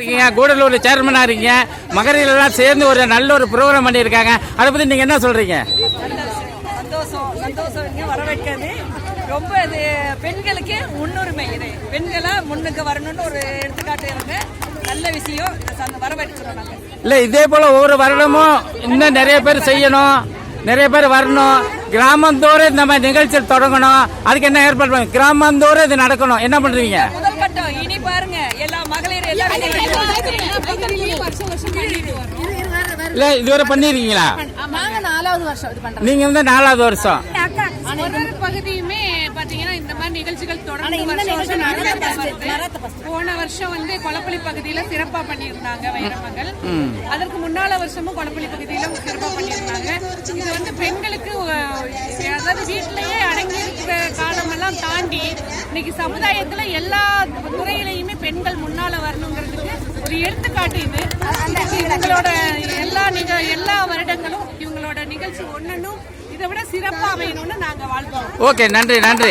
இருக்கீங்க கூடலூர் சேர்மனா இருக்கீங்க மகளிர் எல்லாம் சேர்ந்து ஒரு நல்ல ஒரு ப்ரோக்ராம் பண்ணியிருக்காங்க. அதை பத்தி நீங்க என்ன சொல்றீங்க? சந்தோஷம் சந்தோஷம் இங்க வரவேற்கிறது. ரொம்ப இது பெண்களுக்கு முன்னுரிமை இது. பெண்களா முன்னுக்கு வரணும்னு ஒரு எடுத்துக்காட்டு இருக்கு. நல்ல விஷயம். வரவேற்கிறோம் நாங்க. இல்ல இதே போல ஒவ்வொரு வருடமும் இன்னும் நிறைய பேர் செய்யணும். நிறைய பேர் வரணும். கிராமந்தோறும் இந்த மாதிரி நிகழ்ச்சிகள் தொடங்கணும். அதுக்கு என்ன ஏற்பாடு பண்ணுங்க கிராமந்தோறும் இது நடக்கணும். என்ன பண்றீங்க? கட்டம் இனி பாருங்க. எல்லா மகளிர் எல்லாரும் இல்ல இதுவரை பண்ணிருக்கீங்களா? நாங்க நாலாவது வருஷம் இது பண்றோம். நீங்க வந்து நாலாவது வருஷம். பகுதியுமே பாத்தீங்கன்னா இந்த மாதிரி நிகழ்ச்சிகள் தொடர்ந்து. போன வருஷம் வந்து கொலப்பள்ளி பகுதியில சிறப்பா பண்ணியிருந்தாங்க வைரமகள் அதற்கு முன்னால வருஷமும் கொலப்பள்ளி பகுதியில சிறப்பா பண்ணியிருந்தாங்க. இது வந்து பெண்களுக்கு அதாவது வீட்டிலேயே இன்னைக்கு சமுதாயத்துல எல்லா துறையிலையுமே பெண்கள் முன்னால வரணுங்கிறதுக்கு ஒரு எடுத்துக்காட்டு இது. இவங்களோட எல்லா நிக எல்லா வருடங்களும் இவங்களோட நிகழ்ச்சி ஒன்னொன்னும் இதை விட சிறப்பா அமையணும்னு நாங்க வாழ்த்துறோம் ஓகே நன்றி நன்றி.